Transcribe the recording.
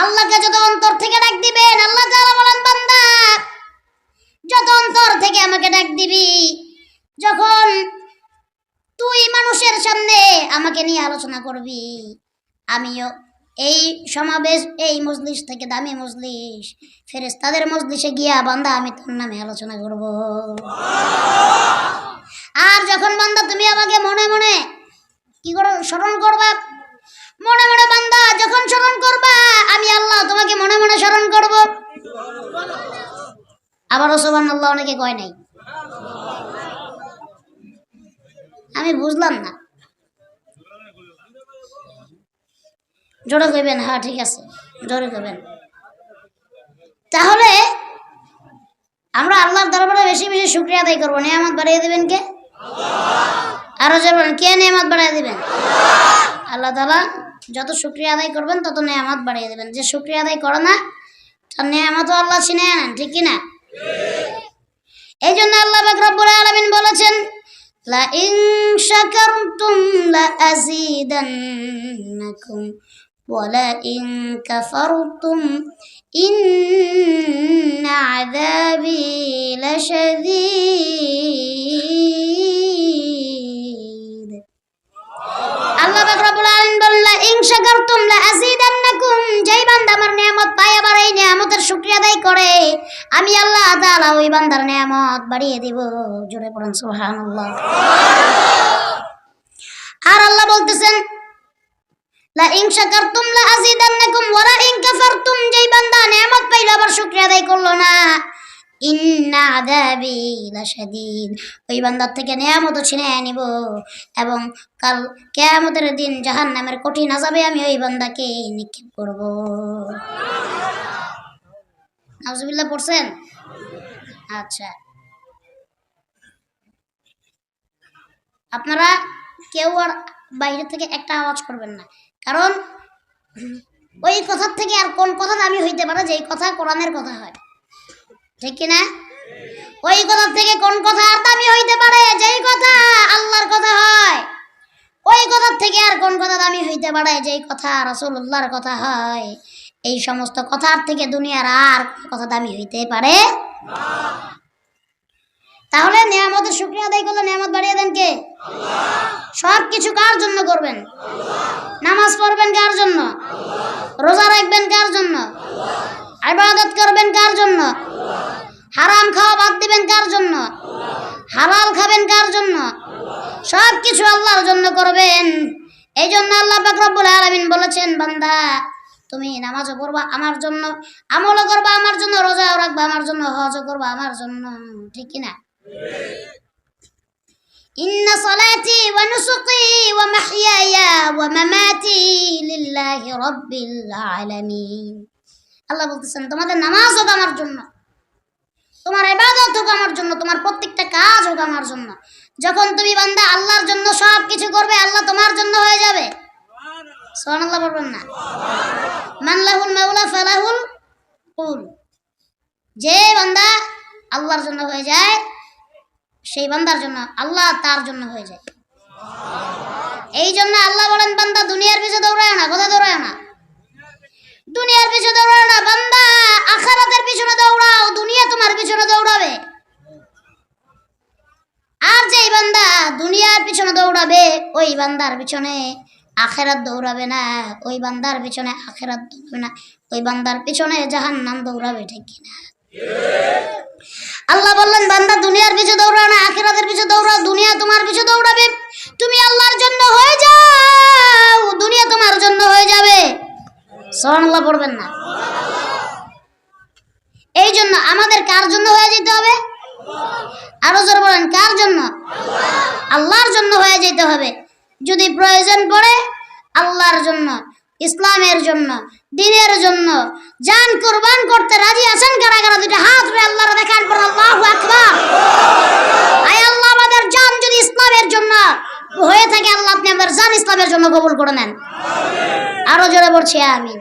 আল্লাহকে যত অন্তর থেকে ডাক দিবেন, আল্লাহ তাআলা বলেন বান্দা, যত অন্তর থেকে আমাকে ডাক দিবি। যখন তুই মানুষের সামনে আমাকে নিয়ে আলোচনা করবি, আমিও এই সমাবেশ, এই মজলিস থেকে দামি মজলিস ফেরেস্তাদের মজলিসে গিয়া বান্দা, আমি তোর নামে আলোচনা করব। আর যখন বান্দা তুমি আমাকে মনে মনে কি করে স্মরণ করবা আবার ওসবান আল্লাহ অনেকে কয় নাই। আমি বুঝলাম না। জোরে কইবেন হ্যাঁ ঠিক আছে, জোরে কইবেন। তাহলে আমরা আল্লাহর দরবারে বেশি বেশি শুক্রিয়া আদায় করব। নিয়ামত বাড়িয়ে দেবেন কে? আরও যাবেন কে নিয়ামত বাড়িয়ে দেবেন? আল্লাহ তালা যত শুক্রিয়া আদায় করবেন, তত নিয়ামত বাড়িয়ে দেবেন। যে শুক্রিয়া আদায় করে না, তার নিয়ামতও আল্লাহ ছিনে আনেন ঠিক কি না? এই জন্য আল্লাহ পাক রব্বুল আলামিন বলেছেন লা ইন শাকারতুম লা আযীদান্নাকুম ওয়া লা ইন করে আমি আল্লাহ তাআলা ওই বান্দার নিয়ামত বাড়িয়ে দিব। জোরে পড়েন সুবহানাল্লাহ। আর আল্লাহ বলতেছেন, লা ইন শাকারতুম লা আযীদান্নাকুম ওয়া লা ইন কাফারতুম যেই বান্দা নিয়ামত পাইলো, আবার শুকরিয়া আদায় করল না। ইন্না ওই বান্দার থেকে নিয়ামত ছিনে নিব এবং কাল কেয়ামতের দিন জাহান্নামের কঠিন আযাবে আমি ওই বান্দাকে নিক্ষেপ করব। নাউজুবিল্লাহ পড়ছেন? আচ্ছা। আপনারা কেউ আর বাইরে থেকে একটা আওয়াজ করবেন না। কারণ ওই কথার থেকে আর কোন কথা দামি হইতে পারে যেই কথা কোরআনের কথা হয়। ঠিক কি না ওই কথার থেকে কোন কথা আর দামি হইতে পারে যেই কথা আল্লাহর কথা হয়। ওই কথার থেকে আর কোন কথা দামি হইতে পারে যেই কথা রাসূলুল্লাহর কথা হয়। এই সমস্ত কথার থেকে দুনিয়ার আর কথা দামি হইতে পারে তাহলে নিয়ামতের শুক্রিয়া আদায় করলে নিয়ামত বাড়িয়ে দেন কে? সব কিছু কার জন্য করবেন? নামাজ পড়বেন কার জন্য? রোজা রাখবেন কার জন্য? আবাদত করবেন কার জন্য? হারাম খাওয়া বাদ দিবেন কার জন্য? হালাল খাবেন কার জন্য? সব কিছু আল্লাহর জন্য করবেন। এই জন্য আল্লাহ পাক রব্বুল আলামিন বলেছেন, বান্দা তুমি নামাজও করবা আমার জন্য আমলও করবা আমার জন্য রোজাও রাখবা আমার জন্য হজও করবা আমার জন্য ঠিক কি না إن صلاتي ونسقي ومحياي ومماتي لله رب العالمين আল্লাহ বলতেছেন তোমাদের নামাজ হোক আমার জন্য তোমার ইবাদত হোক আমার জন্য তোমার প্রত্যেকটা কাজ হোক আমার জন্য যখন তুমি বান্দা আল্লাহর জন্য সব কিছু করবে আল্লাহ তোমার জন্য হয়ে যাবে বলবেন না। মানলাহুল মাওলা ফালাহুল কুল। যে বান্দা আল্লাহর জন্য হয়ে যায়, সেই বান্দার জন্য আল্লাহ তার জন্য হয়ে যায়। এই জন্য আল্লাহ বলেন, বান্দা দুনিয়ার পিছনে দৌড়ায় না কোথায় দৌড়ায় না। দুনিয়ার পিছনে দৌড়ায় না, বান্দা আখারাতের পিছনে দৌড়াও, দুনিয়া তোমার পিছনে দৌড়াবে। আর যেই বান্দা দুনিয়ার পিছনে দৌড়াবে, ওই বান্দার পিছনে আখেরাত দৌড়াবে না, ওই বান্দার পিছনে আখেরাত দৌড়াবে না, ওই বান্দার পিছনে জাহান নাম দৌড়াবে, ঠিক কিনা আল্লাহ বললেন, বান্দা দুনিয়ার পিছু দৌড়াও না, আখিরাতের পিছু দৌড়াও, দুনিয়া তোমার পিছু দৌড়াবে। তুমি আল্লাহর জন্য হয়ে যাও, দুনিয়া তোমার জন্য হয়ে যাবে। সুবহানাল্লাহ, পড়বেন না। এই জন্য আমাদের কার জন্য হয়ে যেতে হবে? আরও জোর বলেন, কার জন্য? আল্লাহর জন্য হয়ে যেতে হবে। যদি প্রয়োজন পড়ে, আল্লাহর জন্য, ইসলামের জন্য, দিনের জন্য, জান কোরবান করতে রাজি আছেন কারা কারা দুটো হাত উঠে আল্লাহর দেখান পর আল্লাহ আকবার। আয় আল্লাহ, আমাদের জান যদি ইসলামের জন্য হয়ে থাকে, আল্লাহ আপনি আমাদের জান ইসলামের জন্য কবুল করে নেন। আরও জোরে বলছি, আমিন।